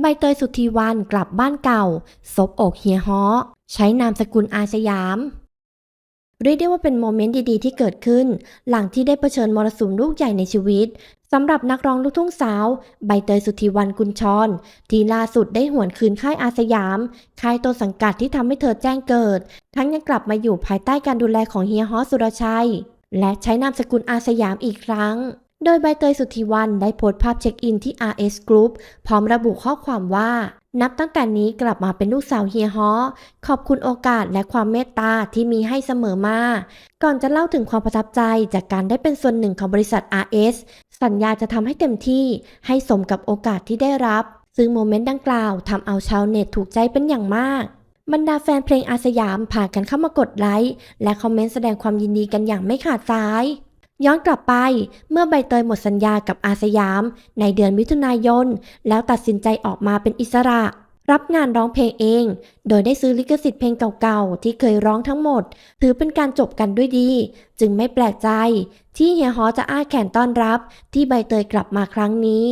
ใบเตยสุธีวันกลับบ้านเก่า ซบอกเฮียฮอใช้นามสกุลอาสยาม เรียกได้ว่าเป็นโมเมนต์ดีๆ ที่เกิดขึ้น หลังที่ได้เผชิญมรสุมลูกใหญ่ในชีวิตสำหรับนักร้องลูกทุ่งสาว ใบเตยสุธีวันกุลชร ที่ล่าสุดได้หวนคืนค่ายอาสยาม ค่ายต้นสังกัดที่ทำให้เธอแจ้งเกิด ทั้งยังกลับมาอยู่ภายใต้การดูแลของเฮียฮอสุรชัย และใช้นามสกุลอาสยามอีกครั้ง โดยใบเตยสุธีวันได้โพสต์ภาพเช็คอินที่ RS Group พร้อมระบุข้อความว่า นับตั้งแต่นี้กลับมาเป็นลูกสาวเฮียฮอขอบคุณโอกาสและความเมตตาที่มีให้เสมอมา ก่อนจะเล่าถึงความประทับใจจากการได้เป็นส่วนหนึ่งของบริษัท RS สัญญาจะทำให้เต็มที่ให้สมกับโอกาสที่ได้รับ ซึ่งโมเมนต์ดังกล่าวทำเอาชาวเน็ตถูกใจเป็นอย่างมากบรรดาแฟนเพลงอาสยามพากันเข้ามากดไลค์และคอมเมนต์แสดงความยินดีกันอย่างไม่ขาดสาย ย้อนกลับไปเมื่อใบเตยหมดสัญญากับอาสยาม ในเดือนมิถุนายน แล้วตัดสินใจออกมาเป็นอิสระ รับงานร้องเพลงเอง โดยได้ซื้อลิขสิทธิ์เพลงเก่าๆ ที่เคยร้องทั้งหมด ถือเป็นการจบกันด้วยดี จึงไม่แปลกใจ ที่เฮียฮอจะอ้าแขนต้อนรับ ที่ใบเตยกลับมาครั้งนี้